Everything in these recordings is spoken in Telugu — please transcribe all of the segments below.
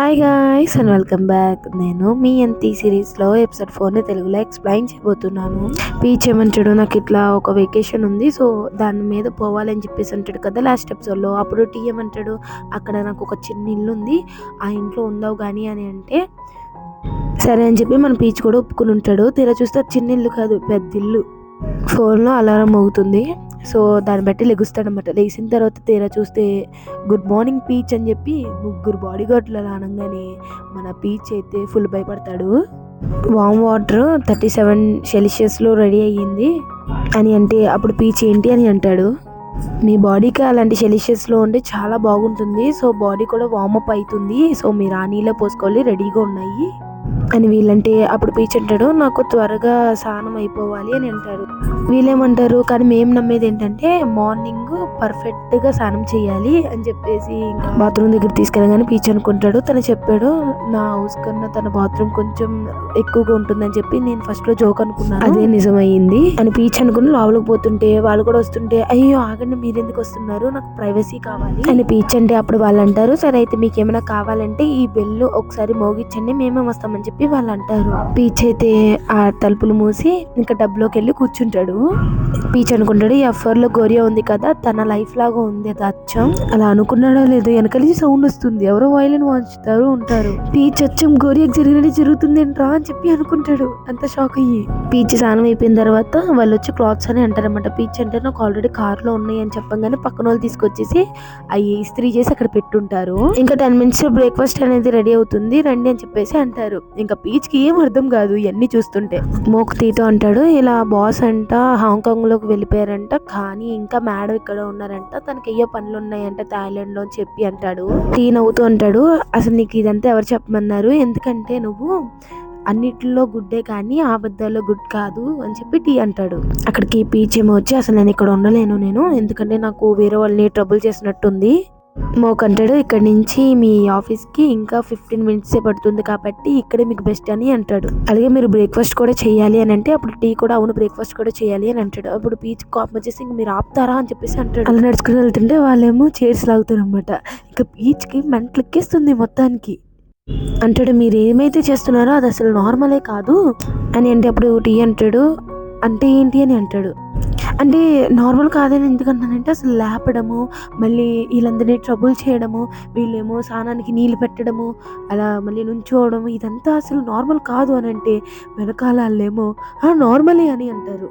Hi guys and welcome back నేను మీ ఎంతి సిరీస్లో ఎపిసోడ్ ఫోర్ని తెలుగులో ఎక్స్ప్లెయిన్ చేయబోతున్నాను. పీచ్ ఏమంటాడు నాకు ఇట్లా ఒక వెకేషన్ ఉంది సో దాని మీద పోవాలని చెప్పేసి అంటాడు కదా లాస్ట్ ఎపిసోడ్లో అప్పుడు టీ ఏమంటాడు అక్కడ నాకు ఒక చిన్న ఇల్లు ఉంది ఆ ఇంట్లో ఉందావు కానీ అని అంటే సరే అని చెప్పి మన పీచ్ కూడా ఒప్పుకుని ఉంటాడు. తీరా చూస్తే చిన్న ఇల్లు కాదు పెద్ద ఇల్లు. ఫోన్లో అలారం మోగుతుంది సో దాన్ని బట్టి లెగుస్తాడనమాట. లేచిన తర్వాత తీరా చూస్తే గుడ్ మార్నింగ్ పీచ్ అని చెప్పి ముగ్గురు బాడీ గార్డులు అలా అనగానే మన పీచ్ అయితే ఫుల్ భయపడతాడు. వామ్ వాటర్ థర్టీ సెవెన్ సెల్సియస్లో రెడీ అయ్యింది అని అంటే అప్పుడు పీచ్ ఏంటి? అని అంటాడు. మీ బాడీకి అలాంటి సెలిషియస్లో ఉంటే చాలా బాగుంటుంది. సో బాడీ కూడా వార్మప్ అవుతుంది. సో మీరు ఆ నీళ్ళ పోసుకోవాలి. రెడీగా ఉన్నాయి. అని వీళ్ళంటే అప్పుడు పీచ్ అంటాడు నాకు త్వరగా స్నానం అయిపోవాలి అని అంటారు వీళ్ళేమంటారు కానీ మేము నమ్మేది ఏంటంటే మార్నింగ్ పర్ఫెక్ట్గా స్నానం చేయాలి అని చెప్పేసి బాత్రూమ్ దగ్గర తీసుకెళ్ళగానే పీచ్ అనుకుంటాడు. తను చెప్పాడు నా హౌస్ కన్నా తన బాత్రూమ్ కొంచెం ఎక్కువగా ఉంటుందని చెప్పి నేను ఫస్ట్లో జోక్ అనుకున్నాను. అదే నిజమయ్యింది అని పీచ్ అనుకుని లోపలికి పోతుంటే వాళ్ళు కూడా వస్తుంటే అయ్యో ఆగండి మీరు ఎందుకు వస్తున్నారు? నాకు ప్రైవసీ కావాలి. అని పీచ్ అంటే అప్పుడు వాళ్ళు అంటారు సరే అయితే మీకు ఏమైనా కావాలంటే ఈ బెల్ ఒకసారి మోగించండి మేమే వస్తామని చెప్పి వాళ్ళు అంటారు పీచ్ అయితే ఆ తలుపులు మూసి ఇంకా డబ్బులోకి వెళ్ళి కూర్చుంటాడు. పీచ్ అనుకుంటాడు ఈ అఫర్లో గోరియా ఉంది కదా తన లైఫ్ లాగా ఉంది అది అచ్చం. అలా అనుకున్నాడో లేదో వెనకలిసి సౌండ్ వస్తుంది. ఎవరో వైలెన్ వాంచుతారు ఉంటారు. పీచ్ అచ్చం గోరియాకి జరిగినట్టు జరుగుతుంది ఏంట్రా అని చెప్పి అనుకుంటాడు. అంత షాక్ అయ్యి. పీచ్ స్నానం అయిపోయిన తర్వాత వాళ్ళు వచ్చి క్లాత్స్ అని అంటారన్నమాట. పీచ్ అంటే నాకు ఆల్రెడీ కార్లో ఉన్నాయి అని చెప్పగానే పక్కన వాళ్ళు తీసుకొచ్చేసి అవి ఇస్త్రీ చేసి అక్కడ పెట్టుంటారు. ఇంకా టెన్ మినిట్స్ బ్రేక్ఫాస్ట్ అనేది రెడీ అవుతుంది రండి అని చెప్పేసి అంటారు. ఇంకా పీచ్కి ఏం అర్థం కాదు ఇవన్నీ చూస్తుంటే. మోక్తీతో అంటాడు ఇలా బాస్ అంట హాంకాంగ్లోకి వెళ్ళిపోయారంట కానీ ఇంకా మేడం ఇక్కడ ఉన్నారంట తనకి అయ్యో పనులు ఉన్నాయంట థాయిలాండ్లో అని చెప్పి అంటాడు. టీ నవ్వుతూ అంటాడు అసలు నీకు ఇదంతా ఎవరు చెప్పమన్నారు? ఎందుకంటే నువ్వు అన్నిటిలో గుడ్డే కానీ అబద్ధాల్లో గుడ్ కాదు అని చెప్పి టీ అంటాడు. అక్కడికి పీచ్ ఏమో వచ్చి అసలు నేను ఇక్కడ ఉండలేను నేను ఎందుకంటే నాకు వేరే వాళ్ళని ట్రబుల్ చేసినట్టుంది. మోకంటాడు ఇక్కడ నుంచి మీ ఆఫీస్కి ఇంకా ఫిఫ్టీన్ మినిట్సే పడుతుంది కాబట్టి ఇక్కడే మీకు బెస్ట్ అని అంటాడు. అలాగే మీరు బ్రేక్ఫాస్ట్ కూడా చేయాలి అని అంటే అప్పుడు టీ కూడా అవును బ్రేక్ఫాస్ట్ కూడా చేయాలి అని అంటాడు. అప్పుడు పీచ్ కాప్ వచ్చేసి ఇంక మీరు ఆపుతారా అని చెప్పేసి అంటాడు. అలా నడుచుకుని వెళ్తుంటే వాళ్ళేమో చైర్స్ లాగుతారు అనమాట ఇంకా పీచ్కి మెంటలు ఎక్కేస్తుంది మొత్తానికి. అంటాడు మీరు ఏమైతే చేస్తున్నారో అది అసలు నార్మలే కాదు అని అంటే అప్పుడు టీ అంటాడు. అంటే ఏంటి అని అంటాడు. అంటే నార్మల్ కాదని ఎందుకంటానంటే అసలు లేపడము మళ్ళీ వీళ్ళందరినీ ట్రబుల్ చేయడము వీళ్ళేమో స్నానానికి నీళ్ళు పెట్టడము అలా మళ్ళీ నుంచోవడము ఇదంతా అసలు నార్మల్ కాదు అని అంటే వెనకాల వాళ్ళేమో నార్మలే అని అంటారు.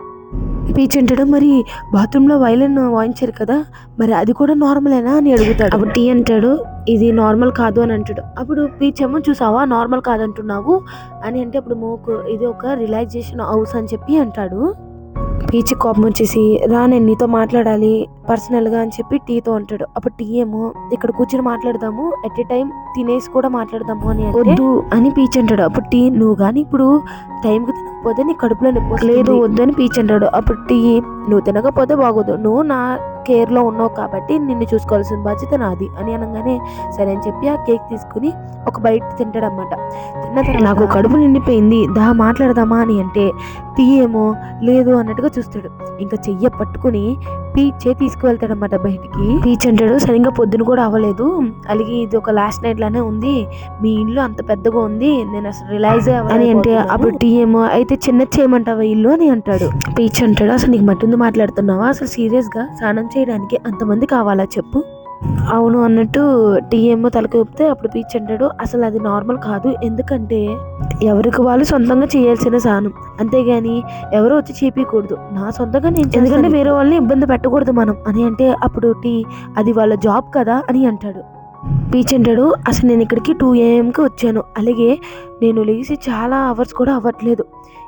పీచ్ అంటాడు మరి బాత్రూంలో వైలెన్ వాయించారు కదా మరి అది కూడా నార్మలేనా అని అడుగుతాడు. అప్పుడు టీ అంటాడు ఇది నార్మల్ కాదు అని అంటాడు. అప్పుడు పీచ్ ఏమో చూసావా? నార్మల్ కాదంటున్నావు అని అంటే అప్పుడు మోకు ఇది ఒక రిలాక్సేషన్ హౌస్ అని చెప్పి అంటాడు. పీచ్ కోపం వచ్చేసి రా నేను నీతో మాట్లాడాలి పర్సనల్గా అని చెప్పి టీతో అంటాడు. అప్పుడు టీ ఏమో ఇక్కడ కూర్చొని మాట్లాడదాము ఎట్ ఎ టైం తినేసి కూడా మాట్లాడదాము అని వద్దు అని పీచ్ అంటాడు. అప్పుడు టీ నువ్వు కానీ ఇప్పుడు టైంకి తినకపోతే నీ కడుపులో నొప్పి. లేదు వద్దు అని పీచ్ అంటాడు అప్పుడు టీ నువ్వు తినకపోతే బాగోదు. నువ్వు నా కేర్లో ఉన్నావు కాబట్టి నిన్ను చూసుకోవాల్సిన బాధ్యత నాది అని అనగానే సరే అని చెప్పి ఆ కేక్ తీసుకుని ఒక బయట తింటాడు అనమాట తిన్న తర్వాత నాకు కడుపు నిండిపోయింది. దా మాట్లాడదామా అని అంటే టీ ఏమో లేదు అన్నట్టుగా చూస్తాడు. ఇంకా చెయ్య పట్టుకుని పీచే తీసుకువెళ్తాడనమాట బయటికి. పీచ్ అంటాడు సరిగ్గా పొద్దున కూడా అవ్వలేదు. అలాగే ఇది ఒక లాస్ట్ నైట్ లానే ఉంది. మీ ఇల్లు అంత పెద్దగా ఉంది. నేను అసలు రిలైజ్ అని అంటే అప్పుడు టీ ఏమో అయితే చిన్న చేయమంటావా ఇల్లు? అని అంటాడు. పీచ్ అంటాడు అసలు నీకు మట్టుంది మాట్లాడుతున్నావా? అసలు సీరియస్గా స్నానం చేయడానికి అంతమంది కావాలా? చెప్పు. అవును అన్నట్టు టీ ఏమో తలకి ఊపితే అప్పుడు పీచ్ అంటాడు. అసలు అది నార్మల్ కాదు. ఎందుకంటే ఎవరికి వాళ్ళు సొంతంగా చేయాల్సిన సానం. అంతేగాని ఎవరు వచ్చి చేపించకూడదు నా సొంతంగా నేను ఎందుకంటే వేరే వాళ్ళని ఇబ్బంది పెట్టకూడదు మనం. అని అంటే అప్పుడు టీ అది వాళ్ళ జాబ్ కదా అని అంటాడు. పీచ్ అంటాడు అసలు నేను ఇక్కడికి టూ ఏఎంకి వచ్చాను. అలాగే నేను లేచి చాలా అవర్స్ కూడా అవ్వట్లేదు.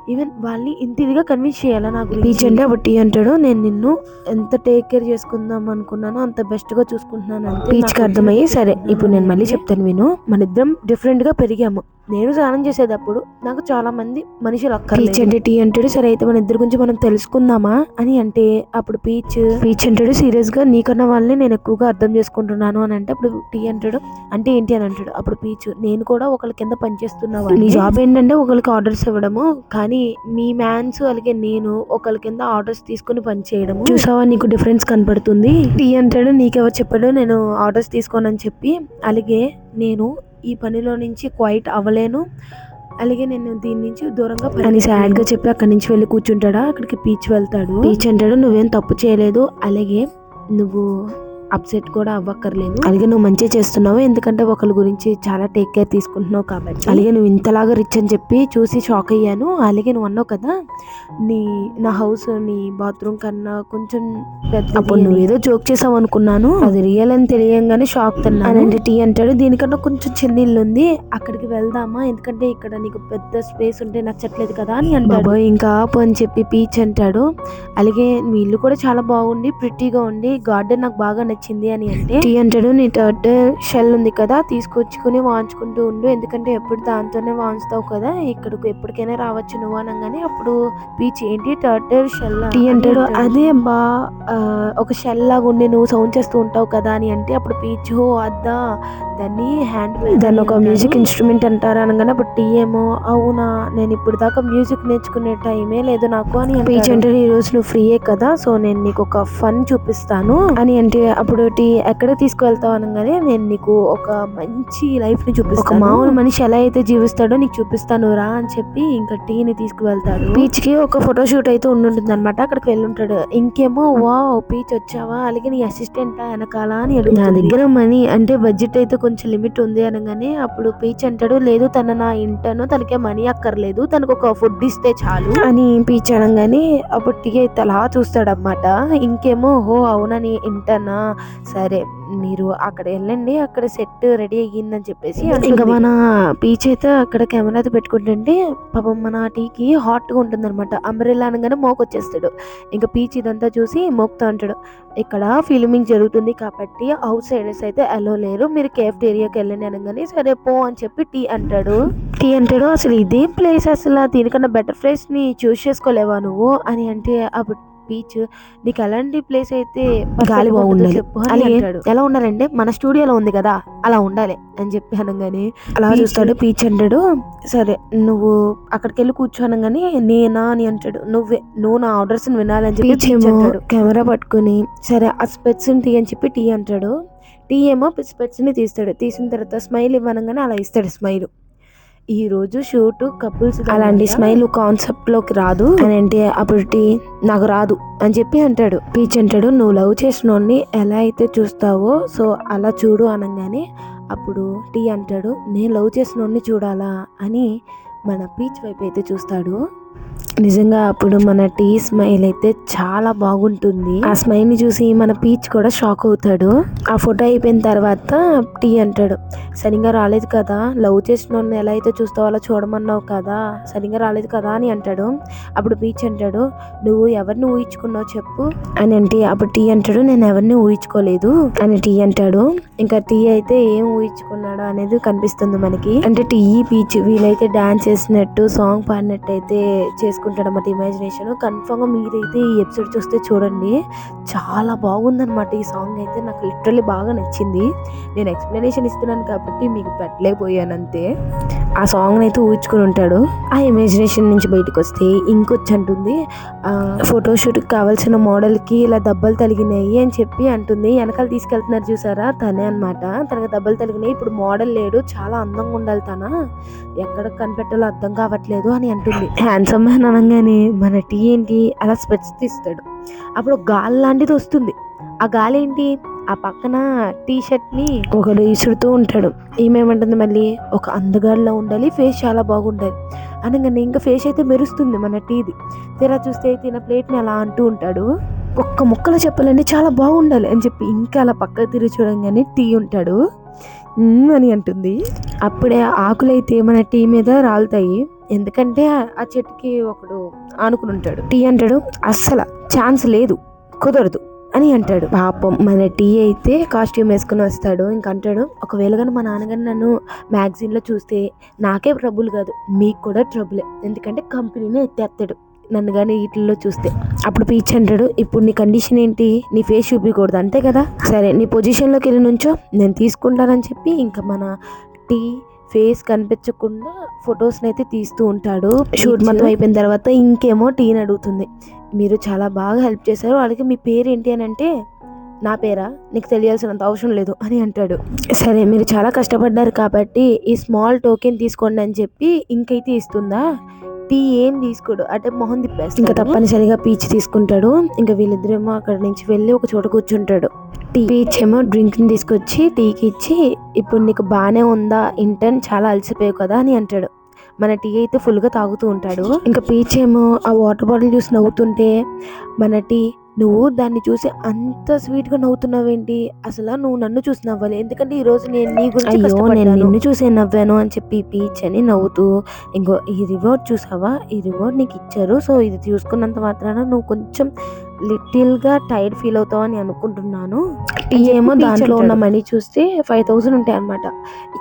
ఈవెన్ వాళ్ళని ఇంత ఇదిగా కన్విన్స్ చేయాలా నాకు పీచ్ అంటే అప్పుడు టీ అంటాడు. నేను నిన్ను ఎంత టేక్ కేర్ చేసుకుందాం అనుకున్నానో అంత బెస్ట్గా చూసుకుంటున్నాను అంతే పీచ్కి అర్థమయ్యి సరే ఇప్పుడు నేను మళ్ళీ చెప్తాను విను. మన ఇద్దరం డిఫరెంట్గా పెరిగాము. నేను స్నానం చేసేటప్పుడు నాకు చాలా మంది మనుషులు అక్క పీచ్ అంటే టీ అంటాడు. సరే అయితే మన ఇద్దరి గురించి మనం తెలుసుకుందామా? అని అంటే అప్పుడు పీచ్ పీచ్ అంటాడు సీరియస్గా నీకన్నా వాళ్ళని నేను ఎక్కువగా అర్థం చేసుకుంటున్నాను అని అంటే అప్పుడు టీ అంటాడు. అంటే ఏంటి అని అంటాడు. అప్పుడు పీచ్ నేను కూడా ఒకళ్ళ కింద పనిచేస్తున్నావు నీ జాబ్ ఏంటంటే ఒకరికి ఆర్డర్స్ ఇవ్వడము కానీ మీ మ్యాన్స్ అలాగే నేను ఒకళ్ళ కింద ఆర్డర్స్ తీసుకుని పని చేయడము చూసావా నీకు డిఫరెన్స్ కనపడుతుంది. టీ అంటాడు నీకెవరు చెప్పాడు నేను ఆర్డర్స్ తీసుకోనని చెప్పి అలాగే నేను ఈ పనిలో నుంచి క్వైట్ అవ్వలేను. అలాగే నేను దీని నుంచి దూరంగా అని సాడ్గా చెప్పి అక్కడి నుంచి వెళ్ళి కూర్చుంటాడా? అక్కడికి పీచ్ వెళ్తాడు. పీచ్ అంటాడు నువ్వేం తప్పు చేయలేదు. అలాగే నువ్వు అప్సెట్ కూడా అవ్వక్కర్లేదు. అలాగే నువ్వు మంచిగా చేస్తున్నావు. ఎందుకంటే ఒకరి గురించి చాలా టేక్ కేర్ తీసుకుంటున్నావు కాబట్టి. అలాగే నువ్వు ఇంతలాగా రిచ్ అని చెప్పి చూసి షాక్ అయ్యాను. అలాగే నువ్వు అన్నావు కదా నీ నా హౌస్ నీ బాత్రూమ్ కన్నా కొంచెం అప్పుడు నువ్వు ఏదో జోక్ చేసావు అనుకున్నాను. అది రియల్ అని తెలియంగానే షాక్ తిన్నాను. అంటే టీ అంటాడు. దీనికన్నా కొంచెం చిన్న ఇల్లు ఉంది. అక్కడికి వెళ్దామా? ఎందుకంటే ఇక్కడ నీకు పెద్ద స్పేస్ ఉంటే నచ్చట్లేదు కదా అని అంటాడు. ఇంకా ఆపు అని చెప్పి పీచ్ అంటాడు. అలాగే మీ ఇల్లు కూడా చాలా బాగుంది ప్రిట్టీగా ఉంది. గార్డెన్ నాకు బాగా నచ్చింది. అని అంటే టీ అంటాడు నీ థర్డ్ షెల్ ఉంది కదా తీసుకొచ్చుకుని వాంచుకుంటూ ఉండు. ఎందుకంటే ఎప్పుడు దాంతోనే వాంచుతావు కదా ఇక్కడికి ఎప్పటికైనా రావచ్చు నువ్వు అనగానే అప్పుడు పీచ్ ఏంటి? థర్డ్ షెల్ టీ అంటాడు. అదే బా ఒక షెల్ లాగా ఉండి నువ్వు సౌండ్ చేస్తూ ఉంటావు కదా అని అంటే అప్పుడు పీచ్ హో అద్దా దాన్ని హ్యాండ్ దాన్ని ఒక మ్యూజిక్ ఇన్స్ట్రుమెంట్ అంటారు అనగానే అప్పుడు టీ ఏమో అవునా నేను ఇప్పుడు దాకా మ్యూజిక్ నేర్చుకునే టైమే లేదు నాకు అని పీచ్ అంటే ఈ రోజు నువ్వు ఫ్రీయే కదా సో నేను నీకు ఒక ఫన్ చూపిస్తాను అని అంటే అప్పుడు టీ ఎక్కడ తీసుకువెళ్తావు అనగానే నేను నీకు ఒక మంచి లైఫ్ని చూపిస్తాను. ఒక మామూలు మనిషి ఎలా అయితే జీవిస్తాడో నీకు చూపిస్తాను రా అని చెప్పి ఇంకా టీని తీసుకువెళ్తాడు. బీచ్కి ఒక ఫోటో షూట్ అయితే ఉండుంటుంది అనమాట అక్కడికి వెళ్ళి ఉంటాడు ఇంకేమో వా పీచ్ వచ్చావా? అలాగే నీ అసిస్టెంట్ వెనకాల అని. నా దగ్గర మనీ అంటే బడ్జెట్ అయితే కొంచెం లిమిట్ ఉంది అనగానే అప్పుడు పీచ్ అంటాడు లేదు తన నా ఇంటను తనకే మనీ అక్కర్లేదు. తనకు ఒక ఫుడ్ ఇస్తే చాలు. అని పీచ్ అనగానే అప్పుడు టీ అయితే అలా చూస్తాడన్నమాట. ఇంకేమో హో అవునని ఇంటనా? సరే మీరు అక్కడ వెళ్ళండి అక్కడ సెట్ రెడీ అయ్యిందని చెప్పేసి ఇంకా మన పీచ్ అయితే అక్కడ కెమెరా అయితే పెట్టుకుంటుంటే పాపం మన టీకి హాట్గా ఉంటుంది అనమాట అంబ్రెల్లా అనగానే మోకొచ్చేస్తాడు. ఇంకా పీచ్ ఇదంతా చూసి మోక్తా అంటాడు. ఇక్కడ ఫిల్మింగ్ జరుగుతుంది కాబట్టి అవుట్ సైడర్స్ అయితే అలో లేరు. మీరు కేఫ్ ఏరియాకి వెళ్ళండి అనగానే సరే పో అని చెప్పి టీ అంటాడు. టీ అంటాడు అసలు ఇదేం ప్లేస్ అసలు? దీనికన్నా బెటర్ ప్లేస్ని చూస్ చేసుకోలేవా నువ్వు? అని అంటే అప్పుడు బీచ్ నీకు ఎలాంటి ప్లేస్ అయితే గాలి బాగుండాలి? అంటాడు. ఎలా ఉండాలంటే మన స్టూడియోలో ఉంది కదా అలా ఉండాలి అని చెప్పి అనగానే అలా చూస్తాడు పీచ్ అంటాడు సరే నువ్వు అక్కడికి వెళ్ళి కూర్చో అనగానే నేనా అని అంటాడు. నువ్వే నువ్వు నా ఆర్డర్స్ వినాలని చెప్పి కెమెరా పట్టుకుని సరే ఆ స్పెట్స్ టీ అని చెప్పి టీ అంటాడు. టీ ఏమో స్పెట్స్ని తీస్తాడు. తీసిన తర్వాత స్మైల్ ఇవ్వనగానే అలా ఇస్తాడు స్మైల్. ఈ రోజు షూట్ కపుల్స్ అలాంటి స్మైల్ కాన్సెప్ట్లోకి రాదు. అని అంటే అప్పుడు టీ నాకు రాదు అని చెప్పి అంటాడు. పీచ్ అంటాడు. నువ్వు లవ్ చేసిన ఎలా అయితే చూస్తావో సో అలా చూడు అనగానే అప్పుడు టీ అంటాడు. నేను లవ్ చేసిన చూడాలా అని మన పీచ్ వైపు అయితే చూస్తాడు. నిజంగా అప్పుడు మన టీ స్మైల్ అయితే చాలా బాగుంటుంది. ఆ స్మైల్ని చూసి మన పీచ్ కూడా షాక్ అవుతాడు. ఆ ఫోటో అయిపోయిన తర్వాత టీ అంటాడు సరిగ్గా రాలేదు కదా లవ్ చేసిన వాళ్ళని ఎలా అయితే చూస్తావో అలా చూడమన్నావు కదా సరిగ్గా రాలేదు కదా అని అంటాడు. అప్పుడు పీచ్ అంటాడు నువ్వు ఎవరిని ఊహించుకున్నావు చెప్పు అని అంటే అప్పుడు టీ అంటాడు నేను ఎవరిని ఊహించుకోలేదు అని టీ అంటాడు. ఇంకా టీ అయితే ఏం ఊహించుకున్నాడో అనేది కనిపిస్తుంది మనకి. అంటే టీ పీచ్ వీలైతే డాన్స్ చేసినట్టు సాంగ్ పాడినట్టు అయితే చేసుకుంటాడు అన్నమాట ఇమాజినేషన్ కన్ఫామ్గా మీరైతే ఈ ఎపిసోడ్ చూస్తే చూడండి. చాలా బాగుందన్నమాట ఈ సాంగ్ అయితే. నాకు లిటరల్లీ బాగా నచ్చింది. నేను ఎక్స్ప్లెనేషన్ ఇస్తున్నాను కాబట్టి మీకు పెట్టలేకపోయాను అంతే ఆ సాంగ్ అయితే ఊహించుకుని ఉంటాడు. ఆ ఇమాజినేషన్ నుంచి బయటకు వస్తే ఇంకొచ్చి అంటుంది ఫోటోషూట్కి కావాల్సిన మోడల్కి ఇలా దెబ్బలు తలిగినాయి అని చెప్పి అంటుంది. వెనకాల తీసుకెళ్తున్నారు చూసారా? తనే అనమాట తనకు దెబ్బలు తలిగినాయి ఇప్పుడు మోడల్ లేడు. చాలా అందంగా ఉండాలి తన. ఎక్కడ కనిపెట్టాలో అర్థం కావట్లేదు అని అంటుంది. హ్యాండ్సమ్ అని అనగానే మన టీ ఏంటి? అలా స్పెట్స్ తీస్తాడు. అప్పుడు గాలి లాంటిది వస్తుంది. ఆ గాలి ఏంటి? ఆ పక్కన టీ షర్ట్ని ఒకడు ఇసురుతూ ఉంటాడు. ఏమేమంటుంది మళ్ళీ? ఒక అందగాడిలో ఉండాలి ఫేస్ చాలా బాగుండాలి. అనగానే ఇంకా ఫేస్ అయితే మెరుస్తుంది మన టీది. తీరా చూస్తే తిన ప్లేట్ని అలా అంటూ ఉంటాడు. ఒక్క మొక్కలు చెప్పాలంటే చాలా బాగుండాలి అని చెప్పి ఇంకా అలా పక్కకు తిరిగి చూడంగానే టీ ఉంటాడు. అని అంటుంది. అప్పుడే ఆకులైతే మన టీ మీద రాలుతాయి. ఎందుకంటే ఆ- చెట్టుకి ఒకడు ఆనుకుని ఉంటాడు. టీ అంటాడు అస్సలు ఛాన్స్ లేదు కుదరదు అని అంటాడు. పాపం మన టీ అయితే కాస్ట్యూమ్ వేసుకుని వస్తాడు. ఇంక అంటాడు ఒకవేళ కానీ మా నాన్నగారు నన్ను మ్యాగజైన్లో చూస్తే నాకే ట్రబుల్ కాదు మీకు కూడా ట్రబులే ఎందుకంటే కంపెనీనే ఎత్తేస్తాడు నన్ను కానీ వీటిల్లో చూస్తే. అప్పుడు పీచ్ అంటాడు ఇప్పుడు నీ కండిషన్ ఏంటి? నీ ఫేస్ చూపించకూడదు అంతే కదా? సరే నీ పొజిషన్లోకి వెళ్ళి నుంచో నేను తీసుకుంటానని చెప్పి ఇంకా మన టీ ఫేస్ కనిపించకుండా ఫొటోస్ని అయితే తీస్తూ ఉంటాడు. షూట్ మొత్తం అయిపోయిన తర్వాత ఇంకేమో టీని అడుగుతుంది. మీరు చాలా బాగా హెల్ప్ చేశారు. అలాగే మీ పేరు ఏంటి అని అంటే నా పేరా? నీకు తెలియాల్సినంత అవసరం లేదు అని అంటాడు. సరే మీరు చాలా కష్టపడ్డారు కాబట్టి ఈ స్మాల్ టోకెన్ తీసుకోండి అని చెప్పి ఇంకైతే ఇస్తుందా? టీ ఏం తీసుకోడు. అంటే మొహం తిప్పేసి ఇంకా తప్పనిసరిగా పీచ్ తీసుకుంటాడు. ఇంకా వీళ్ళిద్దరేమో అక్కడ నుంచి వెళ్ళి ఒక చోట కూర్చుంటాడు. టీ పీచ్ ఏమో డ్రింక్ని తీసుకొచ్చి టీకి ఇచ్చి ఇప్పుడు నీకు బాగానే ఉందా? ఇంటర్న్ చాలా అలసిపోయావు కదా? అని అంటాడు. మన టీ అయితే ఫుల్గా తాగుతూ ఉంటాడు. ఇంకా పీచ్ ఏమో ఆ వాటర్ బాటిల్ చూసి నవ్వుతుంటే మన టీ నువ్వు దాన్ని చూసి అంత స్వీట్గా నవ్వుతున్నావేంటి? అసలు నువ్వు నన్ను చూసి నవ్వాలి. ఎందుకంటే ఈ రోజు నేను నీ గురించి అయ్యో నేను నిన్ను చూసే నవ్వాను అని చెప్పి పీచ్ అని నవ్వుతూ ఇంకో ఈ రివార్డ్ చూసావా? ఈ రివార్డ్ నీకు ఇచ్చారు. సో ఇది చూసుకున్నంత మాత్రాన నువ్వు కొంచెం లిటిల్గా టైర్డ్ ఫీల్ అవుతావు అని అనుకుంటున్నాను. టీ ఏమో దాంట్లో ఉన్న మనీ చూస్తే ఫైవ్ థౌసండ్ ఉంటాయి అనమాట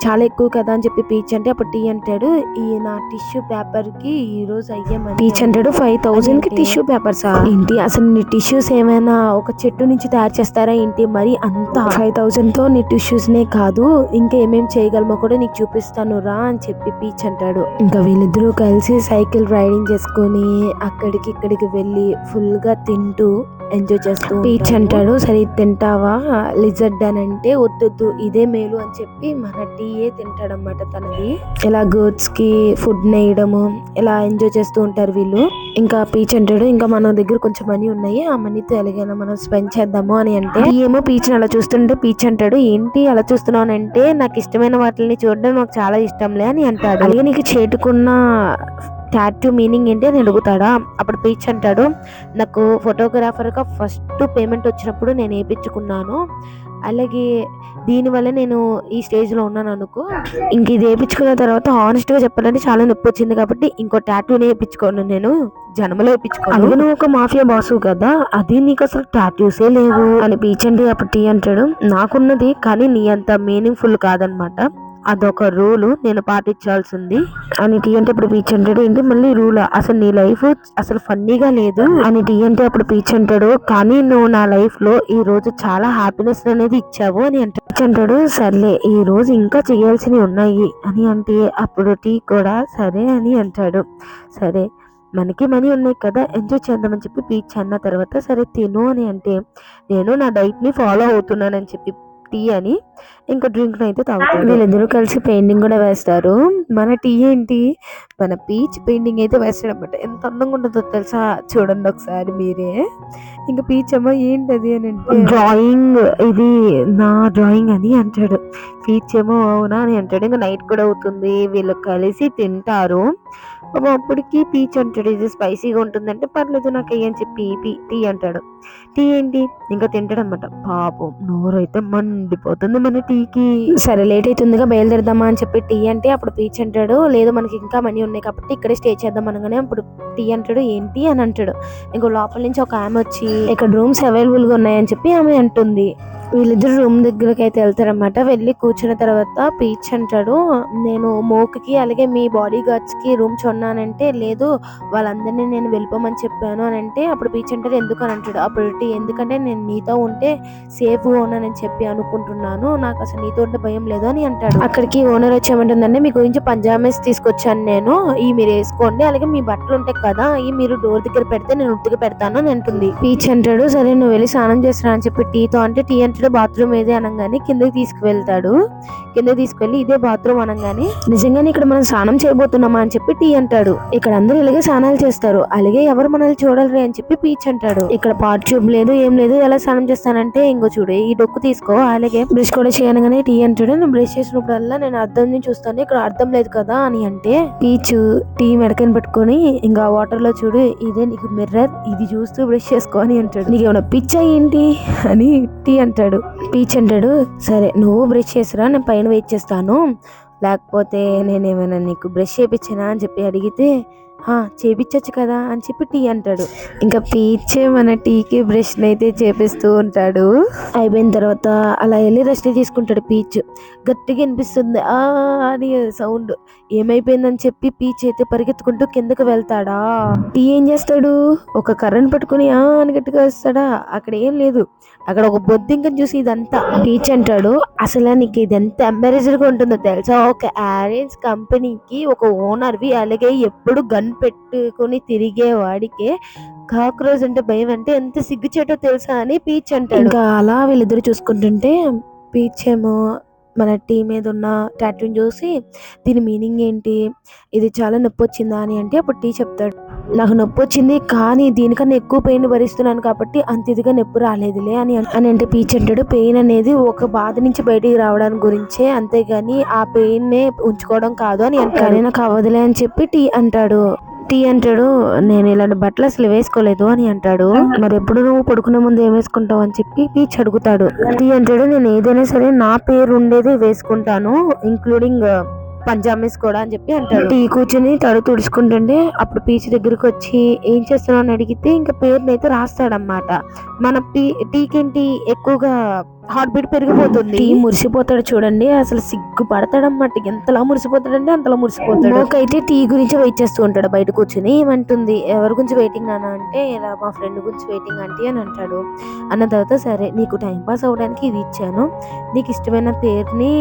చాలా ఎక్కువ కదా అని చెప్పి పీచ్ అంటే అప్పుడు టీ అంటాడు. ఈ నా టిష్యూ పేపర్కి ఈ రోజు అయ్యే మనీ పీచ్ అంటాడు ఫైవ్ థౌసండ్కి టిష్యూ పేపర్స్ ఏంటి అసలు నీ టిష్యూస్ ఏమైనా ఒక చెట్టు నుంచి తయారు చేస్తారా ఏంటి? మరి అంత ఫైవ్ థౌసండ్తో నీ టిష్యూస్ నే కాదు ఇంకా ఏమేం చేయగలమో కూడా నీకు చూపిస్తాను రా అని చెప్పి పీచ్ అంటాడు. ఇంకా వీళ్ళిద్దరూ కలిసి సైకిల్ రైడింగ్ చేసుకొని అక్కడికి ఇక్కడికి వెళ్ళి ఫుల్గా తింటూ ఎంజాయ్ చేస్తూ పీచ్ అంటాడు సరే తింటావా? లిజర్డ్ అని అంటే వద్దొద్దు ఇదే మేలు అని చెప్పి మన టీయే తింటాడన్నమాట తనది. ఇలా గర్డ్స్కి ఫుడ్ నేయడము ఇలా ఎంజాయ్ చేస్తూ ఉంటారు వీళ్ళు. ఇంకా పీచ్ అంటాడు ఇంకా మన దగ్గర కొంచెం మనీ ఉన్నాయి ఆ మనీతో ఎలాగైనా మనం స్పెండ్ చేద్దాము అని అంటే ఏమో పీచ్ అలా చూస్తుంటే పీచ్ అంటాడు ఏంటి అలా చూస్తున్నావు అని అంటే నాకు ఇష్టమైన వాటిని చూడడం నాకు చాలా ఇష్టంలే అని అంటాడు. అలాగే నీకు చేటుకున్న టాటూ మీనింగ్ ఏంటి అని అడుగుతాడా? అప్పుడు పీచ్ అంటాడు నాకు ఫోటోగ్రాఫర్గా ఫస్ట్ పేమెంట్ వచ్చినప్పుడు నేను వేయించుకున్నాను. అలాగే దీనివల్ల నేను ఈ స్టేజ్లో ఉన్నాను అనుకో ఇంక ఇది వేయించుకున్న తర్వాత హానెస్ట్గా చెప్పాలంటే చాలా నొప్పి వచ్చింది కాబట్టి ఇంకో టాటూని వేయించుకోను నేను. జన్మలో వేయించుకోను. నువ్వు ఒక మాఫియా బాసు కదా అది నీకు అసలు టాటూసే లేవు. అని పీచ్ అప్పుడు టీ అంటాడు నాకున్నది కానీ నీ అంత మీనింగ్ఫుల్ కాదనమాట. అదొక రూలు నేను పాటించాల్సింది. అని టీ అంటే ఇప్పుడు పీచ్ అంటాడు. ఏంటి? మళ్ళీ రూల్. అసలు నీ లైఫ్ అసలు ఫన్నీగా లేదు. అని టీ అంటే అప్పుడు పీచ్ అంటాడు. కానీ నువ్వు నా లైఫ్లో ఈ రోజు చాలా హ్యాపీనెస్ అనేది ఇచ్చావు అని అంటాడు. పీచ్ అంటాడు. సర్లే ఈ రోజు ఇంకా చేయాల్సినవి ఉన్నాయి అని అంటే అప్పుడు టీ కూడా సరే అని అంటాడు. సరే మనకి మనీ ఉన్నాయి కదా ఎంజాయ్ చేద్దామని చెప్పి పీచ్ అన్న తర్వాత సరే తిను అని అంటే నేను నా డైట్ని ఫాలో అవుతున్నానని చెప్పి టీ అని. ఇంకా డ్రింక్ అయితే తాగుతారు. వీళ్ళిద్దరూ కలిసి పెయింటింగ్ కూడా వేస్తారు. మన టీ ఏంటి? మన పీచ్ పెయింటింగ్ అయితే వేస్తాడు అనమాట ఎంత అందంగా ఉంటుందో తెలుసా? చూడండి ఒకసారి మీరే. ఇంకా పీచ్ అమ్మ ఏంటి అది అని అంటే డ్రాయింగ్ ఇది నా డ్రాయింగ్ అని అంటాడు. పీచ్ ఏమో అవునా అని అంటాడు. ఇంకా నైట్ కూడా అవుతుంది. వీళ్ళు కలిసి తింటారు. పాపం అప్పటికి పీచ్ అంటాడు. ఇది స్పైసీగా ఉంటుందంటే పర్లేదు నాకు అయ్యని చెప్పి పీ టీ అంటాడు. టీ ఏంటి? ఇంకా తింటాడు అనమాట పాపం నోరైతే మండిపోతుంది మన టీకి. సరే లేట్ అవుతుందిగా బయలుదేరదామా అని చెప్పి టీ అంటే అప్పుడు పీచ్ అంటాడు. లేదు మనకి ఇంకా మనీ ఉన్నాయి కాబట్టి ఇక్కడే స్టే చేద్దాం అనగానే అప్పుడు టీ అంటాడు. ఏంటి అని అంటాడు. ఇంకో లోపల నుంచి ఒక ఆమె వచ్చి ఇక్కడ రూమ్స్ అవైలబుల్గా ఉన్నాయని చెప్పి ఆమె అంటుంది. వీళ్ళిద్దరు రూమ్ దగ్గరకి అయితే వెళ్తారనమాట వెళ్ళి కూర్చున్న తర్వాత పీచ్ అంటాడు నేను మోక్కి అలాగే మీ బాడీ గార్డ్స్కి రూమ్స్ రూమ్ చూడన్నానంటే లేదు వాళ్ళందరినీ నేను వెళ్ళిపోమని చెప్పాను అని అంటే అప్పుడు పీచ్ అంటారు ఎందుకు అని అంటాడు. అప్పుడు టీ, ఎందుకంటే నేను నీతో ఉంటే సేఫ్ ఉన్నానని చెప్పి అనుకుంటున్నాను. నాకు అసలు నీతో ఉంటే భయం లేదు అని అంటాడు. అక్కడికి ఓనర్ వచ్చేమంటుందంటే మీ గురించి పంజామీస్ తీసుకొచ్చాను నేను ఈ మీరు వేసుకోండి అలాగే మీ బట్టలు ఉంటాయి కదా ఈ మీరు డోర్ దగ్గర పెడితే నేను ఉత్తిగా పెడతాను అని అంటుంది. పీచ్ అంటాడు సరే నువ్వు వెళ్ళి స్నానం చేస్తున్నా అని చెప్పి టీతో అంటే టీ ఇక్కడ బాత్రూమ్ ఏది అనగానే కిందకి తీసుకువెళ్తాడు. కిందకి తీసుకెళ్ళి ఇదే బాత్రూమ్ అనగానే నిజంగానే ఇక్కడ మనం స్నానం చేయబోతున్నామా అని చెప్పి టీ అంటాడు. ఇక్కడ అందరూ ఇలాగే స్నానాలు చేస్తారు. అలాగే ఎవరు మనల్ని చూడరు అని చెప్పి పీచ్ అంటాడు. ఇక్కడ పార్ట్ ట్యూబ్ లేదు ఏం లేదు ఎలా స్నానం చేస్తానంటే ఇంకో చూడు ఈ డొక్కు తీసుకో అలాగే బ్రష్ కూడా చేయనగానే టీ అంటాడు. నేను బ్రష్ చేసినప్పుడల్లా నేను అర్థం నుంచి చూస్తాను. ఇక్కడ అర్థం లేదు కదా అని అంటే పీచ్ టీ మెడకని పెట్టుకొని ఇంకా వాటర్లో చూడు ఇదే నీకు మిర్రర్ ఇది చూస్తూ బ్రష్ చేసుకో అని అంటాడు. నీకు ఏమైనా పిచ్చ ఏంటి అని టీ అంటాడు. పీచ్ అంటాడు. సరే నువ్వు బ్రష్ చేసిరా నేను పైన వెయిట్ చేస్తాను. లేకపోతే నేను ఏమైనా నీకు బ్రష్ చేయించానా అని చెప్పి అడిగితే చేపించొచ్చు కదా అని చెప్పి టీ అంటాడు. ఇంకా పీచ్ మన టీకి బ్రష్ అయితే చేపిస్తూ ఉంటాడు. అయిపోయిన తర్వాత అలా వెళ్ళి రెస్ట్ తీసుకుంటాడు పీచ్. గట్టిగా వినిపిస్తుంది ఆ అని సౌండ్. ఏమైపోయిందని చెప్పి పీచ్ అయితే పరిగెత్తుకుంటూ కిందకి వెళ్తాడా? టీ ఏం చేస్తాడు? ఒక కర్రను పట్టుకుని ఆ అని గట్టిగా వస్తాడా అక్కడ ఏం లేదు. అక్కడ ఒక బొద్దింకని చూసి ఇదంతా. పీచ్ అంటాడు అసలు నీకు ఇది ఎంత ఎంబరేజ్డ్గా ఉంటుందో తెలుసా? ఒక ఆరెంజ్ కంపెనీకి ఒక ఓనర్వి అలాగే ఎప్పుడు గన్ గన్ పెట్టుకొని తిరిగే వాడికే కాక్రోచ్ అంటే భయం అంటే ఎంత సిగ్గుచేటో తెలుసా అని పీచ్ అంటాడు. ఇంకా అలా వీళ్ళిద్దరు చూసుకుంటుంటే పీచ్ ఏమో మన టీ మీద ఉన్న టాటూని చూసి దీని మీనింగ్ ఏంటి? ఇది చాలా నొప్పి వచ్చిందా? అని అంటే అప్పుడు టీ చెప్తాడు. నాకు నొప్పి వచ్చింది కానీ దీనికన్నా ఎక్కువ పెయిన్ భరిస్తున్నాను కాబట్టి అంత ఇదిగా నొప్పి రాలేదులే అని అని అంటే పీచ్ అంటాడు. పెయిన్ అనేది ఒక బాధ నుంచి బయటికి రావడానికి గురించే అంతేగాని ఆ పెయిన్నే ఉంచుకోవడం కాదు అని అంటే నాకు అవ్వదులే అని చెప్పి టీ అంటాడు. టీ అంటాడు నేను ఇలాంటి బట్టలు అసలు వేసుకోలేదు అని అంటాడు. మరి ఎప్పుడు నువ్వు పడుకునే ముందు ఏం వేసుకుంటావు? అని చెప్పి పీచ్ అడుగుతాడు. టీ అంటాడు నేను ఏదైనా సరే నా పేరు ఉండేది వేసుకుంటాను ఇంక్లూడింగ్ పంజాబీస్ కూడా అని చెప్పి అంటాడు. టీ కూర్చుని తడు తుడుచుకుంటుంటే అప్పుడు పీచ్ దగ్గరికి వచ్చి ఏం చేస్తున్నావు? అని అడిగితే ఇంకా పేరుని అయితే రాస్తాడనమాట మన టీ టీకేంటి ఎక్కువగా హార్ట్ బీట్ పెరిగిపోతుంది. మురిసిపోతాడు చూడండి అసలు సిగ్గు పడతాడన్నమాట ఎంతలా మురిసిపోతాడంటే అంతలా మురిసిపోతాడు. అయితే టీ గురించి వెయిట్ చేస్తూ ఉంటాడు బయట కూర్చుని. ఏమంటుంది ఎవరి గురించి వెయిటింగ్ నాన్న అంటే ఇలా మా ఫ్రెండ్ గురించి వెయిటింగ్ ఆంటీ అని అంటాడు. అన్న తర్వాత సరే నీకు టైం పాస్ అవ్వడానికి ఇది ఇచ్చాను. నీకు ఇష్టమైన పేరుని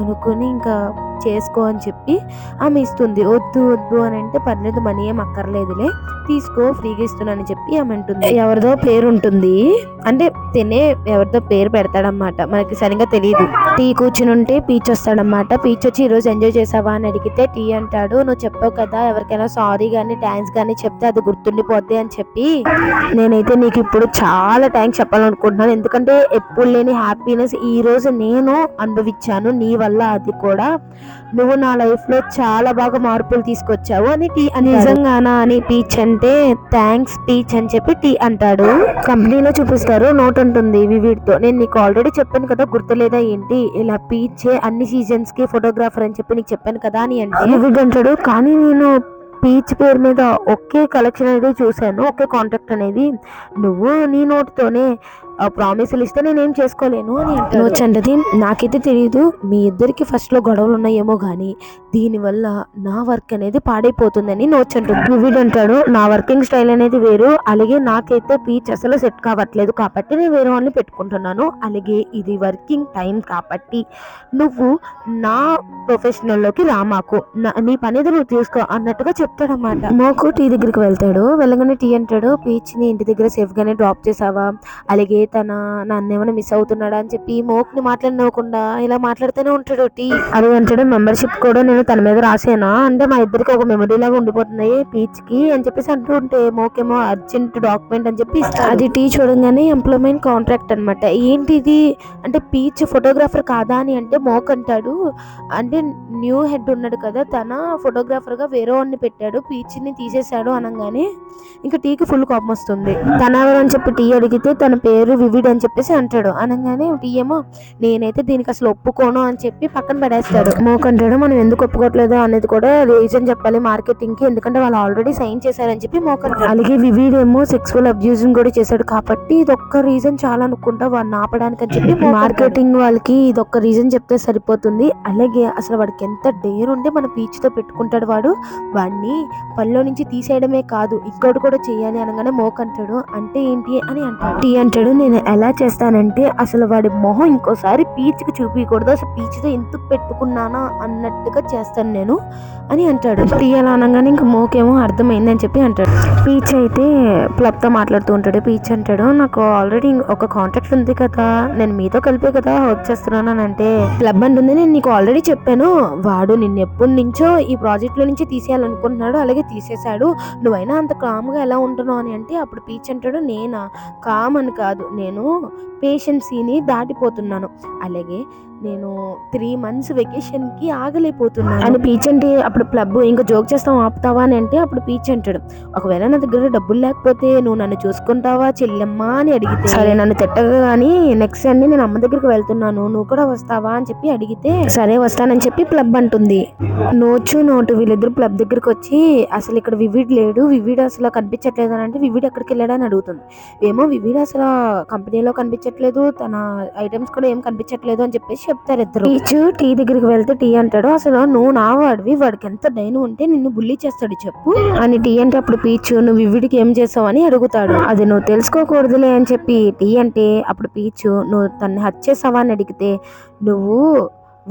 అనుకుని ఇంకా చేసుకో అని చెప్పి ఆమె ఇస్తుంది. వద్దు వద్దు అని అంటే పర్లేదు మనీ ఏం అక్కర్లేదులే. తీసుకో ఫ్రీగా ఇస్తున్నానని చెప్పి ఆమె అంటుంది. ఎవరిదో పేరు ఉంటుంది అంటే తినే ఎవరిదో పేరు వస్తాడనమాట మనకి సరిగ్గా తెలియదు టీ కూర్చుని ఉంటే పీచ్ వస్తాడనమాట పీచ్ వచ్చి ఈరోజు ఎంజాయ్ చేసావా? అని అడిగితే టీ అంటాడు. నువ్వు చెప్పావు కదా ఎవరికైనా సారీ కానీ థ్యాంక్స్ కానీ చెప్తే అది గుర్తుండిపోద్ది అని చెప్పి నేనైతే నీకు ఇప్పుడు చాలా థ్యాంక్స్ చెప్పాలనుకుంటున్నాను. ఎందుకంటే ఎప్పుడు లేని హ్యాపీనెస్ ఈ రోజు నేను అనుభవించాను నీ వల్ల అది కూడా. నువ్వు నా లైఫ్లో చాలా బాగా మార్పులు తీసుకొచ్చావు అని టీ అని నిజంగానా? అని పీచ్ అంటే థ్యాంక్స్ పీచ్ అని చెప్పి టీ అంటాడు. కంపెనీలో చూపిస్తారు నోట్ ఉంటుంది వివిడ్తో. నేను నీకు ఆల్రెడీ చెప్పాను కదా గుర్తులేదా ఏంటి? ఇలా పీచ్ అన్ని సీజన్స్కి ఫోటోగ్రాఫర్ అని చెప్పి నీకు చెప్పాను కదా అని అంటే అంటాడు కానీ నేను పీచ్ పేరు మీద ఒకే కలెక్షన్ అనేది చూశాను ఒకే కాంటాక్ట్ అనేది. నువ్వు నీ నోటితోనే ప్రామిసులు ఇస్తే నేనేం చేసుకోలేను అని అంటాడు అంటది నాకైతే తెలియదు మీ ఇద్దరికి ఫస్ట్లో గొడవలు ఉన్నాయేమో కానీ దీనివల్ల నా వర్క్ అనేది పాడైపోతుందని నోచ్ అంటుంది వీడు అంటాడు నా వర్కింగ్ స్టైల్ అనేది వేరు. అలాగే నాకైతే పీచ్ అసలు సెట్ కావట్లేదు కాబట్టి నేను వేరే వాళ్ళని పెట్టుకుంటున్నాను. అలాగే ఇది వర్కింగ్ టైం కాబట్టి నువ్వు నా ప్రొఫెషనల్లోకి రా మాకు. నా- నీ పని ఏదో నువ్వు తీసుకో అన్నట్టుగా చెప్తాడన్నమాట. మోకు టీ దగ్గరికి వెళ్తాడు. వెళ్ళగానే టీ అంటాడు. పీచ్ని ఇంటి దగ్గర సేఫ్ గానే డ్రాప్ చేసావా? అలాగే తన నన్ను ఏమైనా మిస్ అవుతున్నాడా అని చెప్పి మోక్ని మాట్లాడినవ్వకుండా ఇలా మాట్లాడుతూనే ఉంటాడు టీ. అది అంటాడు మెంబర్షిప్ కూడా నేను తన మీద రాసానా? అంటే మా ఇద్దరికి ఒక మెమరీ లాగా ఉండిపోతుంది పీచ్కి అని చెప్పేసి అంటూ ఉంటే మోకేమో అర్జెంట్ డాక్యుమెంట్ అని చెప్పి. అది టీ చూడంగానే ఎంప్లాయ్మెంట్ కాంట్రాక్ట్ అన్నమాట. ఏంటి ఇది? అంటే పీచ్ ఫోటోగ్రాఫర్ కాదా అని అంటే మోక్ అంటాడు. అంటే న్యూ హెడ్ ఉన్నాడు కదా తన ఫోటోగ్రాఫర్గా వేరే వాడిని పెట్టాడు. పీచ్ని తీసేశాడు అనగానే ఇంకా టీకి ఫుల్ కోపం వస్తుంది. తన అని చెప్పి టీ అడిగితే తన పేరు వివిడ్ అని చెప్పేసి అంటాడు. అనగానే టీ ఏమో నేనైతే దీనికి అసలు ఒప్పుకోను అని చెప్పి పక్కన పడేస్తాడు. మోక్ అంటాడు మనం ఎందుకు ఒప్పుకోవట్లేదు అనేది కూడా రీజన్ చెప్పాలి మార్కెటింగ్కి ఎందుకంటే వాళ్ళు ఆల్రెడీ సైన్ చేశారని చెప్పి మోక్ అంటాడు. అలాగే వివిడ్ ఏమో సెక్సువల్ అబ్యూజింగ్ కూడా చేశాడు కాబట్టి ఇది ఒక్క రీజన్ చాలా అనుకుంటా వాడిని ఆపడానికి అని చెప్పి మార్కెటింగ్ వాళ్ళకి ఇది ఒక్క రీజన్ చెప్తే సరిపోతుంది. అలాగే అసలు వాడికి ఎంత డేర్ ఉంటే మన పీచ్తో పెట్టుకుంటాడు వాడు. వాడిని పనిలో నుంచి తీసేయడమే కాదు ఇంకోటి కూడా చేయాలి అనగానే మోక్ అంటాడు. అంటే ఏంటి అని అంటాడు. టీ అంటాడు నేను ఎలా చేస్తానంటే అసలు వాడి మొహం ఇంకోసారి పీచ్కి చూపించకూడదు అసలు పీచ్తో ఎందుకు పెట్టుకున్నానా అన్నట్టుగా చేస్తాను నేను అని అంటాడు. టీ అనగానే ఇంకా మోకేమో అర్థమైందని చెప్పి అంటాడు. పీచ్ అయితే ప్లబ్తో మాట్లాడుతూ ఉంటాడు. పీచ్ అంటాడు నాకు ఆల్రెడీ ఒక కాంట్రాక్ట్ ఉంది కదా నేను మీతో కలిపే కదా వర్క్ చేస్తున్నాను అని అంటే క్లబ్ అంటుంది నేను నీకు ఆల్రెడీ చెప్పాను. వాడు నిన్ను ఎప్పటి నుంచో ఈ ప్రాజెక్ట్లో నుంచి తీసేయాలనుకుంటున్నాడు అలాగే తీసేశాడు. నువ్వైనా అంత కామ్గా ఎలా ఉంటున్నావు అని అంటే అప్పుడు పీచ్ అంటాడు నేనా? కామ్ అని కాదు. నేను పేషెన్సీని దాటిపోతున్నాను. అలాగే నేను త్రీ మంత్స్ వెకేషన్కి ఆగలేకపోతున్నాను. అని పీచ్ అంటే అప్పుడు క్లబ్ ఇంకా జోక్ చేస్తాం ఆపుతావా అని అంటే అప్పుడు పీచ్ అంటాడు. ఒకవేళ నా దగ్గర డబ్బులు లేకపోతే నువ్వు నన్ను చూసుకుంటావా చెల్లెమ్మా అని అడిగితే సరే నన్ను తిట్టగా కానీ నెక్స్ట్ సండే నేను అమ్మ దగ్గరికి వెళ్తున్నాను నువ్వు కూడా వస్తావా అని చెప్పి అడిగితే సరే వస్తానని చెప్పి క్లబ్ అంటుంది. నోచు నోటు వీళ్ళిద్దరు క్లబ్ దగ్గరికి వచ్చి అసలు ఇక్కడ వివిడ్ లేడు వివిడ్ అసలు కనిపించట్లేదు అని అంటే వివిడ్ ఎక్కడికి వెళ్ళాడని అడుగుతుంది. ఏమో వివిడ్ అసలు కంపెనీలో కనిపించట్లేదు తన ఐటమ్స్ కూడా ఏం కనిపించట్లేదు అని చెప్పేసి చెప్తారు ఇద్దరు. టీచు టీ దగ్గరికి వెళ్తే టీ అంటాడు. అసలు నువ్వు నా వాడివి. వాడికి ఎంత డైన్ ఉంటే నిన్ను బుల్లి చేస్తాడు చెప్పు. అని టీ అంటే అప్పుడు పీచు నువ్వు వివిడికి ఏం చేసావు? అని అడుగుతాడు. అది నువ్వు తెలుసుకోకూడదులే అని చెప్పి టీ అంటే అప్పుడు పీచు నువ్వు తన్ని హత్య చేసావా? అని అడిగితే నువ్వు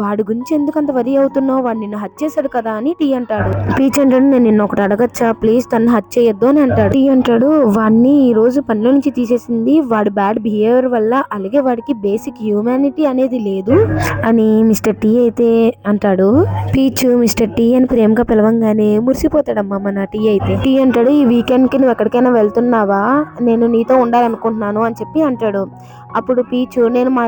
వాడి గురించి ఎందుకు అంత వరి అవుతున్నావు? వాడు నిన్ను హత్య చేశాడు కదా అని టీ అంటాడు. పీచ్ అంటాడు నేను నిన్న ఒకటి అడగచ్చా? ప్లీజ్ తను హత్య చేయొద్దు అని అంటాడు. టీ అంటాడు వాడిని ఈ రోజు పనిలో నుంచి తీసేసింది. వాడు బ్యాడ్ బిహేవియర్ వల్ల అలాగే వాడికి బేసిక్ హ్యూమానిటీ అనేది లేదు అని మిస్టర్ టీ అయితే అంటాడు. పీచ్ మిస్టర్ టీ అని ప్రేమగా పిలవంగానే మురిసిపోతాడమ్మా మన టీ అయితే. టీ అంటాడు ఈ వీకెండ్కి నువ్వు ఎక్కడికైనా వెళ్తున్నావా? నేను నీతో ఉండాలనుకుంటున్నాను అని చెప్పి అంటాడు. అప్పుడు పీచు నేను మా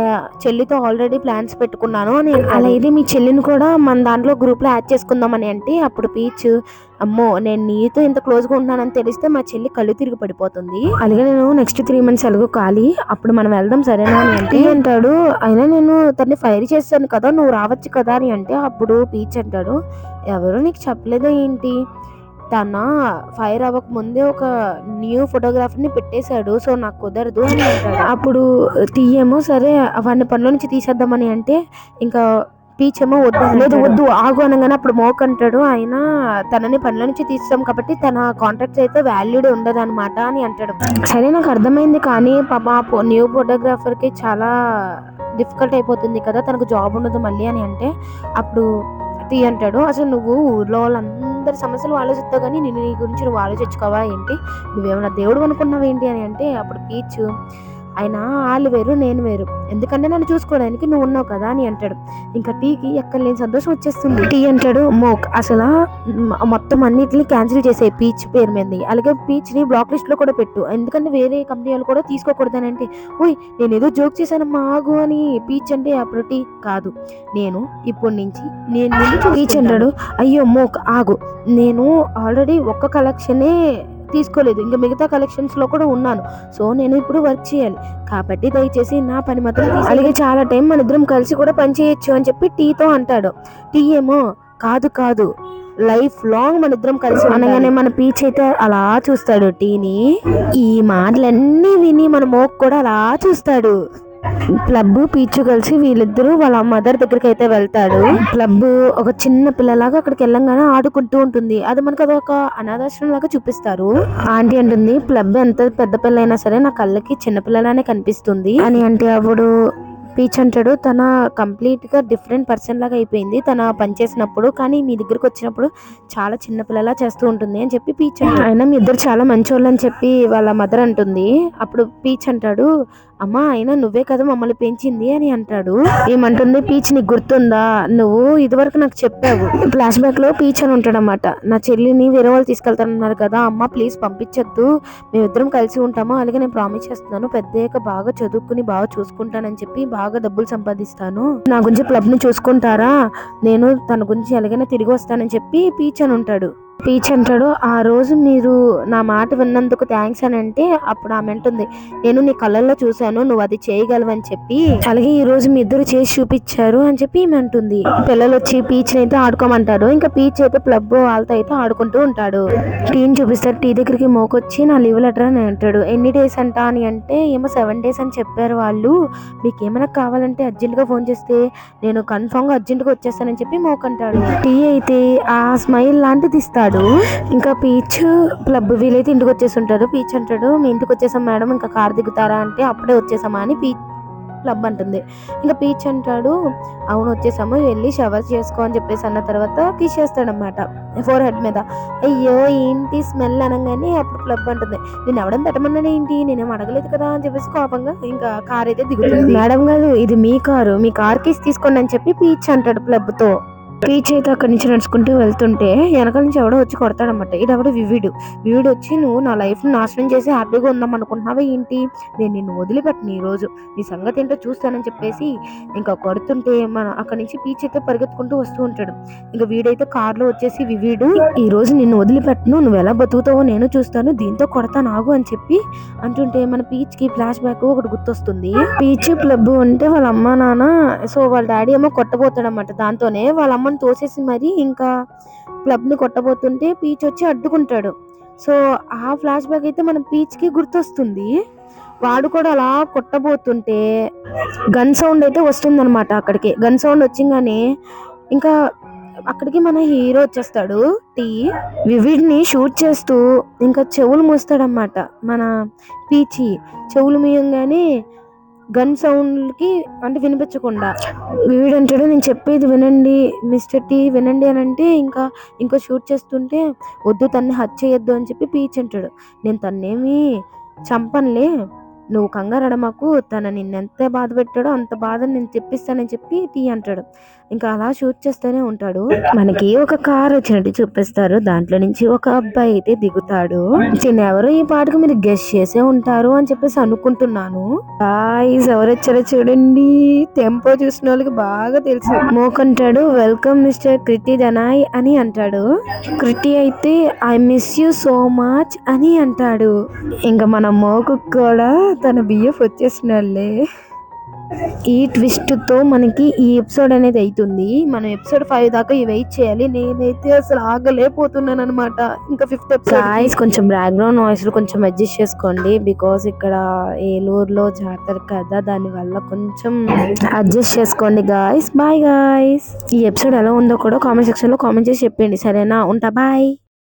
చెల్లితో ఆల్రెడీ ప్లాన్స్ పెట్టుకున్నాను. అని అలా అయితే మీ చెల్లిని కూడా మన దాంట్లో గ్రూప్లో యాడ్ చేసుకుందామని అంటే అప్పుడు పీచ్ అమ్మో నేను నీతో ఇంత క్లోజ్గా ఉంటున్నానని తెలిస్తే మా చెల్లి కళ్ళు తిరిగి పడిపోతుంది. అలాగే నేను నెక్స్ట్ త్రీ మంత్స్ ఎలాగో ఖాళీ. అప్పుడు మనం వెళ్దాం సరేనా అని అంటే అంటాడు. అయినా నేను తన్ని ఫైర్ చేశాను కదా నువ్వు రావచ్చు కదా అని అంటే అప్పుడు పీచ్ అంటాడు. ఎవరు నీకు చెప్పలేదా ఏంటి? తన ఫైర్ అవ్వక ముందే ఒక న్యూ ఫోటోగ్రాఫర్ని పెట్టేశాడు సో నాకు కుదరదు అని అంటాడు. అప్పుడు తీయేమో సరే వాడిని పనిలో నుంచి తీసేద్దామని అంటే ఇంకా పీచ్ ఏమో వద్దు లేదు వద్దు ఆగు అనగానే అప్పుడు మోక్ అంటాడు. ఆయన తనని పనిలో నుంచి తీస్తాం కాబట్టి తన కాంట్రాక్ట్ అయితే వాల్యూడ్ ఉండదు అనమాట అని అంటాడు. సరే నాకు అర్థమైంది కానీ పాప న్యూ ఫోటోగ్రాఫర్కి చాలా డిఫికల్ట్ అయిపోతుంది కదా తనకు జాబ్ ఉండదు మళ్ళీ అని అంటే అప్పుడు టీ అంటాడు అసలు నువ్వు ఊర్లో వాళ్ళందరి సమస్యలు ఆలోచిస్తావు కానీ నేను నీ గురించి నువ్వు ఆలోచించుకోవా ఏంటి? నువ్వేమన్నా దేవుడు అనుకున్నావు ఏంటి అని అంటే అప్పుడు పీచు. ఆయన వాళ్ళు వేరు నేను వేరు. ఎందుకంటే నన్ను చూసుకోవడానికి నువ్వు ఉన్నావు కదా అని అంటాడు. ఇంకా టీకి ఎక్కలేని సంతోషం వచ్చేస్తుంది. టీ అంటాడు మోక్ అసలు మొత్తం అన్నిటిని క్యాన్సిల్ చేసే పీచ్ పేరు మీద అలాగే పీచ్ని బ్లాక్ లిస్ట్లో కూడా పెట్టు. ఎందుకంటే వేరే కంపెనీ వాళ్ళు కూడా తీసుకోకూడదు అని అంటే ఓయ్ నేను ఏదో జోక్ చేశానమ్మా ఆగు అని పీచ్ అంటే అప్పుడు టీ కాదు. నేను ఇప్పటి నుంచి నేను పీచ్ అంటాడు అయ్యో మోక్ ఆగు. నేను ఆల్రెడీ ఒక్క కలెక్షనే తీసుకోలేదు. ఇంకా మిగతా కలెక్షన్స్లో కూడా ఉన్నాను. సో నేను ఇప్పుడు వర్క్ చేయాలి. కాబట్టి దయచేసి నా పని మాత్రం. అలాగే చాలా టైం మన ఇద్దరం కలిసి కూడా పని చేయొచ్చు అని చెప్పి టీతో అంటాడు. టీ ఏమో కాదు కాదు లైఫ్ లాంగ్ మన ఇద్దరం కలిసి అనగానే మన పీచ్ అయితే అలా చూస్తాడు టీని. ఈ మాటలన్నీ విని మన మోక్ కూడా అలా చూస్తాడు. క్లబ్ పీచు కలిసి వీళ్ళిద్దరూ వాళ్ళ మదర్ దగ్గరికి అయితే వెళ్తాడు. క్లబ్ ఒక చిన్న పిల్లలాగా అక్కడికి వెళ్ళంగానే ఆడుకుంటూ ఉంటుంది. అది మనకు అదొక అనాథాశ్రమం లాగా చూపిస్తారు. ఆంటీ అంటుంది క్లబ్ ఎంత పెద్ద పిల్ల అయినా సరే నా కళ్ళకి చిన్న పిల్లలానే కనిపిస్తుంది. అని అంటే అప్పుడు పీచ్ అంటాడు తన కంప్లీట్గా డిఫరెంట్ పర్సన్ లాగా అయిపోయింది. తన పనిచేసినప్పుడు కానీ మీ దగ్గరకు వచ్చినప్పుడు చాలా చిన్న పిల్లలా చేస్తూ ఉంటుంది అని చెప్పి పీచ్ అయినా మీ ఇద్దరు చాలా మంచోళ్ళు అని చెప్పి వాళ్ళ మదర్ అంటుంది. అప్పుడు పీచ్ అంటాడు అమ్మా అయినా నువ్వే కదా మమ్మల్ని పెంచింది అని అంటాడు. ఏమంటుంది? పీచ్ నీకు గుర్తుందా? నువ్వు ఇదివరకు నాకు చెప్పావు. ఫ్లాష్ బ్యాక్లో పీచ్ అని ఉంటాడనమాట నా చెల్లిని వేరే వాళ్ళు తీసుకెళ్తానన్నారు కదా అమ్మ ప్లీజ్ పంపించొద్దు. మేమిద్దరం కలిసి ఉంటాము. అలాగే నేను ప్రామిస్ చేస్తున్నాను. పెద్దయ్యాక బాగా చదువుకుని బాగా చూసుకుంటానని చెప్పి బాగా డబ్బులు సంపాదిస్తాను. నా గురించి క్లబ్ని చూసుకుంటారా? నేను తన గురించి ఎలాగైనా తిరిగి వస్తానని చెప్పి పీచ్ అని ఉంటాడు. పీచ్ అంటాడు ఆ రోజు మీరు నా మాట విన్నందుకు థ్యాంక్స్ అని అంటే అప్పుడు ఆమె అంటుంది నేను నీ కళ్ళల్లో చూశాను నువ్వు అది చేయగలవని చెప్పి అలాగే ఈ రోజు మీ ఇద్దరు చేసి చూపించారు అని చెప్పి ఈమె అంటుంది. పిల్లలు వచ్చి పీచ్ అయితే ఆడుకోమంటారు ఇంకా పీచ్ అయితే ప్లబ్ వాళ్ళతో అయితే ఆడుకుంటూ ఉంటాడు. టీని చూపిస్తారు టీ దగ్గరికి మోకొచ్చి నా లీవ్ లెటర్ అని అంటాడు. ఎన్ని డేస్ అంట అని అంటే ఏమో సెవెన్ డేస్ అని చెప్పారు వాళ్ళు. మీకు ఏమైనా కావాలంటే అర్జెంటుగా ఫోన్ చేస్తే నేను కన్ఫామ్గా వచ్చేస్తానని చెప్పి మోకంటాడు. టీ అయితే ఆ స్మైల్ లాంటిది ఇస్తాడు ఇంకా పీచ్ క్లబ్ వీలైతే ఇంటికి వచ్చేసి ఉంటాడు పీచ్ అంటాడు మీ ఇంటికి వచ్చేసాం మేడం ఇంకా కార్ దిగుతారా? అంటే అప్పుడే వచ్చేసామా? అని పీచ్ క్లబ్ అంటుంది. ఇంకా పీచ్ అంటాడు అవును వచ్చేసాము వెళ్ళి షవర్ చేసుకో అని చెప్పేసి అన్న తర్వాత కిస్ చేస్తాడనమాట ఫోర్ హెడ్ మీద. అయ్యో ఏంటి స్మెల్ అనగానే అప్పుడు క్లబ్ అంటుంది. నేను ఎవడం పెట్టమన్నాడు ఏంటి? నేనేం అడగలేదు కదా? అని చెప్పేసి కోపంగా ఇంకా కార్ అయితే దిగుతుంది. మేడం గారు ఇది మీ కారు మీ కార్ కిస్ తీసుకోండి అని చెప్పి పీచ్ అంటాడు క్లబ్తో. పీచ్ అయితే అక్కడి నుంచి నడుచుకుంటూ వెళ్తుంటే వెనకాల నుంచి ఎవడో వచ్చి కొడతాడనమాట ఇది ఎవడో వివిడు. వివిడు వచ్చి నువ్వు నా లైఫ్ని నాశనం చేసి హ్యాపీగా ఉందాం అనుకుంటున్నావా ఏంటి? నేను నిన్ను వదిలిపెట్టను ఈ నీ సంగతి ఏంటో చూస్తానని చెప్పేసి ఇంకా కొడుతుంటే మన అక్కడి నుంచి పీచ్ అయితే పరిగెత్తుకుంటూ వస్తూ ఉంటాడు. ఇంకా వీడైతే కార్లో వచ్చేసి వివిడు ఈ రోజు నిన్ను వదిలిపెట్టను. నువ్వు ఎలా బతుకుతావో నేను చూస్తాను. దీంతో కొడతాను ఆగు అని చెప్పి అంటుంటే మన పీచ్కి ఫ్లాష్ బ్యాక్ ఒకటి గుర్తొస్తుంది. పీచ్ క్లబ్ అంటే వాళ్ళ అమ్మ నాన్న సో వాళ్ళ డాడీ ఏమో కొట్టబోతాడు అనమాట దాంతోనే వాళ్ళ అమ్మ అమ్మని తోసేసి మరి ఇంకా క్లబ్ని కొట్టబోతుంటే పీచ్ వచ్చి అడ్డుకుంటాడు. సో ఆ ఫ్లాష్ బ్యాక్ అయితే మన పీచ్కి గుర్తొస్తుంది. వాడు కూడా అలా కొట్టబోతుంటే గన్ సౌండ్ అయితే వస్తుందన్నమాట అక్కడికి. గన్ సౌండ్ వచ్చింగానే ఇంకా అక్కడికి మన హీరో వచ్చేస్తాడు. టీ వివిడ్ని షూట్ చేస్తూ ఇంకా చెవులు మూస్తాడన్నమాట మన పీచి చెవులు మూయంగానే గన్ సౌండ్కి అంటే వినిపించకుండా. వీడంటాడు నేను చెప్పేది వినండి మిస్టర్ టీ వినండి అని అంటే ఇంకా ఇంకో షూట్ చేస్తుంటే వద్దు తన్ని హత్య చేయొద్దు అని చెప్పి పీచ్ అంటాడు. నేను తన్నేమి చంపనులే నువ్వు కంగారడ మాకు తన నిన్నెంత బాధ పెట్టాడో అంత బాధ నేను తెప్పిస్తానని చెప్పి టీ అంటాడు. ఇంకా అలా షూట్ చేస్తూనే ఉంటాడు. మనకి ఒక కార్ వచ్చినట్టు చూపిస్తారు. దాంట్లో నుంచి ఒక అబ్బాయి అయితే దిగుతాడు. చిన్న ఎవరు ఈ పాటకు మీరు గెస్ట్ చేసే ఉంటారు అని చెప్పేసి అనుకుంటున్నాను. గాయ్స్ ఎవరు వచ్చారో చూడండి. టెంపో చూసిన వాళ్ళకి బాగా తెలుసు. మోకంటాడు వెల్కమ్ మిస్టర్ క్రితి దనాయ్ అని అంటాడు. కృతి అయితే I miss you so much అని అంటాడు. ఇంకా మన మోకు కూడా తన బియ్యఫ్ వచ్చేసినాళ్ళే ఈ ట్విస్ట్తో మనకి ఈ ఎపిసోడ్ అనేది అవుతుంది మనం ఎపిసోడ్ ఫైవ్ దాకా ఈ వెయిట్ చేయాలి. నేనైతే అసలు ఆగలేకపోతున్నాను అనమాట ఇంకా ఫిఫ్త్ ఎపిసోడ్ కొంచెం బ్యాక్గ్రౌండ్ నాయిస్ కొంచెం అడ్జస్ట్ చేసుకోండి. బికాస్ ఇక్కడ ఏలూరులో జాతర కదా దాని వల్ల కొంచెం అడ్జస్ట్ చేసుకోండి గాయస్ బాయ్ గాయస్ ఈ ఎపిసోడ్ ఎలా ఉందో కూడా కామెంట్ సెక్షన్లో కామెంట్ చేసి చెప్పండి సరేనా? ఉంటా బాయ్